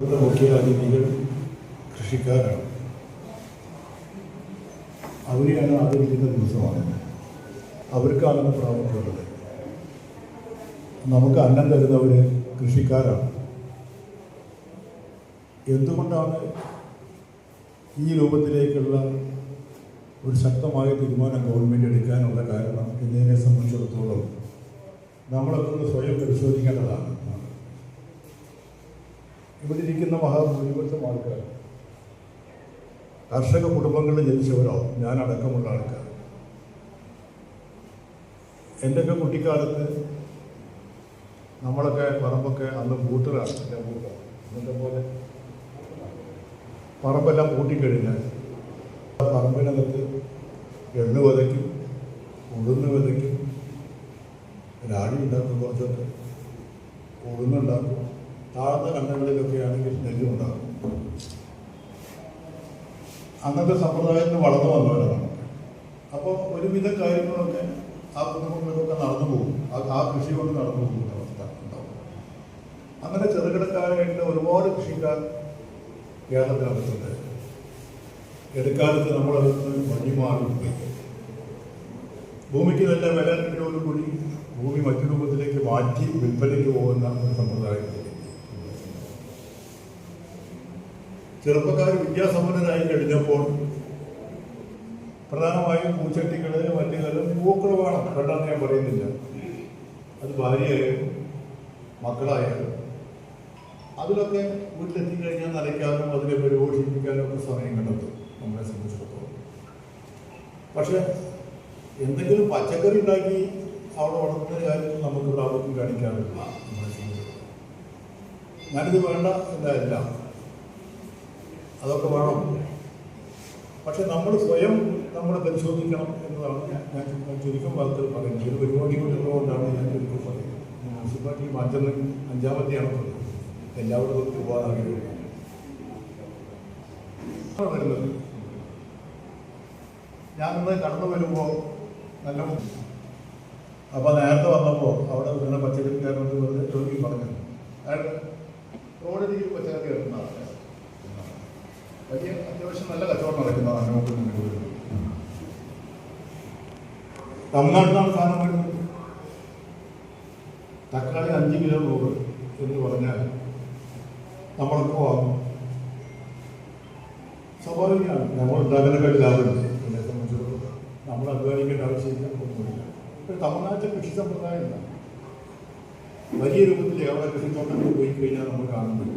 മുഖ്യ അതിഥികൾ കൃഷിക്കാരാണ് അവരെയാണ് ആദരിക്കുന്ന ദിവസമാണ് അവർക്കാണ് ഇന്ന് പ്രാമുഖ്യമുള്ളത് നമുക്ക് അന്നം തരുന്നവർ കൃഷിക്കാരാണ് എന്തുകൊണ്ടാണ് ഈ രൂപത്തിലേക്കുള്ള ഒരു ശക്തമായ തീരുമാനം ഗവൺമെന്റ് എടുക്കാനുള്ള കാരണം എന്നതിനെ സംബന്ധിച്ചിടത്തോളം നമ്മളൊക്കെ സ്വയം പരിശോധിക്കേണ്ടതാണ് ഇവിടെ ഇരിക്കുന്ന മഹാഭൂരിപക്ഷം ആൾക്കാർ കർഷക കുടുംബങ്ങളിൽ ജനിച്ചവരോ ഞാൻ അടക്കമുള്ള ആൾക്കാർ. എന്റെയൊക്കെ കുട്ടിക്കാലത്ത് നമ്മളൊക്കെ പറമ്പൊക്കെ അന്ന് പൂട്ടലാണ് എന്റെ പൂട്ടാണ് ഇന്നത്തെ പോലെ പറമ്പെല്ലാം കൂട്ടിക്കഴിഞ്ഞാൽ പറമ്പിനകത്ത് എള്ള് വിതയ്ക്കും ഉഴുന്ന് വിതയ്ക്കും രാടി ഉണ്ടാക്കും കുറച്ചൊക്കെ ഉഴുന്നുണ്ടാക്കും. താഴ്ന്ന കണ്ണുകളിലൊക്കെ ആണെങ്കിൽ നെല്ലുണ്ടാകും അന്നത്തെ സമ്പ്രദായത്തിന് വളർന്നു വന്നവരാണ്. അപ്പോൾ ഒരുവിധ കാര്യങ്ങളൊക്കെ ആ കുടുംബങ്ങളിലൊക്കെ നടന്നു പോകും. ആ- കൃഷി കൊണ്ട് നടന്നു പോകുന്ന അവസ്ഥ ഉണ്ടാവും. അങ്ങനെ ചെറുകിടക്കാരായിട്ട് ഒരുപാട് കൃഷിക്കാർ കേരളത്തിനകത്തുണ്ട് ഇടക്കാലത്ത് നമ്മളകത്ത് മഞ്ഞു പോയി. ഭൂമിക്ക് നല്ല വില കിട്ടിയോടുകൂടി ഭൂമി മറ്റു രൂപത്തിലേക്ക് മാറ്റി വിൽപ്പനയ്ക്ക് പോകുന്ന ഒരു സമ്പ്രദായത്തിലേക്ക് ചെറുപ്പക്കാർ വിദ്യാസമ്പന്നരായി കഴിഞ്ഞപ്പോൾ പ്രധാനമായും പൂച്ചട്ടികൾ മറ്റുകളും പൂക്കൾ കണ്ടെന്ന് ഞാൻ പറയുന്നില്ല. അത് ഭാര്യയായാലും മക്കളായാലും. അതിലൊക്കെ വീട്ടിലെത്തി കഴിഞ്ഞാൽ നനയ്ക്കാനും അതിനെ പരിപോഷിപ്പിക്കാനും ഒക്കെ സമയം കണ്ടെത്തും നമ്മളെ സംബന്ധിച്ചിടത്തോളം. പക്ഷെ എന്തെങ്കിലും പച്ചക്കറി ഉണ്ടാക്കി അവിടെ വളർത്തുന്ന കാര്യത്തിൽ നമുക്ക് പ്രാബല്യം കാണിക്കാറില്ല നമ്മളെ സംബന്ധിച്ചിടത്തോളം. ഞാനിത് വേണ്ട എന്നല്ല. അതൊക്കെ വേണം. പക്ഷെ നമ്മൾ സ്വയം നമ്മളെ പരിശോധിക്കണം എന്നതാണ് ഞാൻ ചുരുക്കം വാർത്തകൾ പറയുന്നത്. ഒരു പരിപാടി കൊണ്ടുള്ളതുകൊണ്ടാണ് ഞാൻ ചുരുക്കം പറയുന്നത്. മുനിസിപ്പാലിറ്റി മാറ്റം അഞ്ചാമത്തെയാണ് പറയുന്നത് എല്ലാവരും പോകാൻ ആഗ്രഹിക്കുന്നത് വരുന്നത്. ഞാനിന്ന് കടന്നു വരുമ്പോൾ നല്ല അപ്പോൾ നേരത്തെ വന്നപ്പോൾ അവിടെ വരുന്ന പച്ചക്കറിക്കാരനോട് തമിഴ്നാട്ടിലാണ് സാധനം വരുന്നത്. തക്കാളി അഞ്ച് കിലോ നൂറ് എന്ന് പറഞ്ഞാൽ നമ്മളൊക്കെ വാങ്ങും. സ്വാഭാവികമാണ്. നമ്മൾ ഉണ്ടാക്കുന്നതിനെക്കാട്ടി ലാഭമില്ല എന്നെ സംബന്ധിച്ചിടത്തോളം. നമ്മൾ അധ്വാനിക്കേണ്ട ആവശ്യമില്ല ഒന്നുമില്ല. തമിഴ്നാട്ടിലെ കൃഷി സമ്പ്രദായം വലിയ രൂപത്തിൽ അവിടെ കൃഷിത്തോട്ടങ്ങൾ പോയി കഴിഞ്ഞാൽ നമ്മൾ കാണുന്നുണ്ട്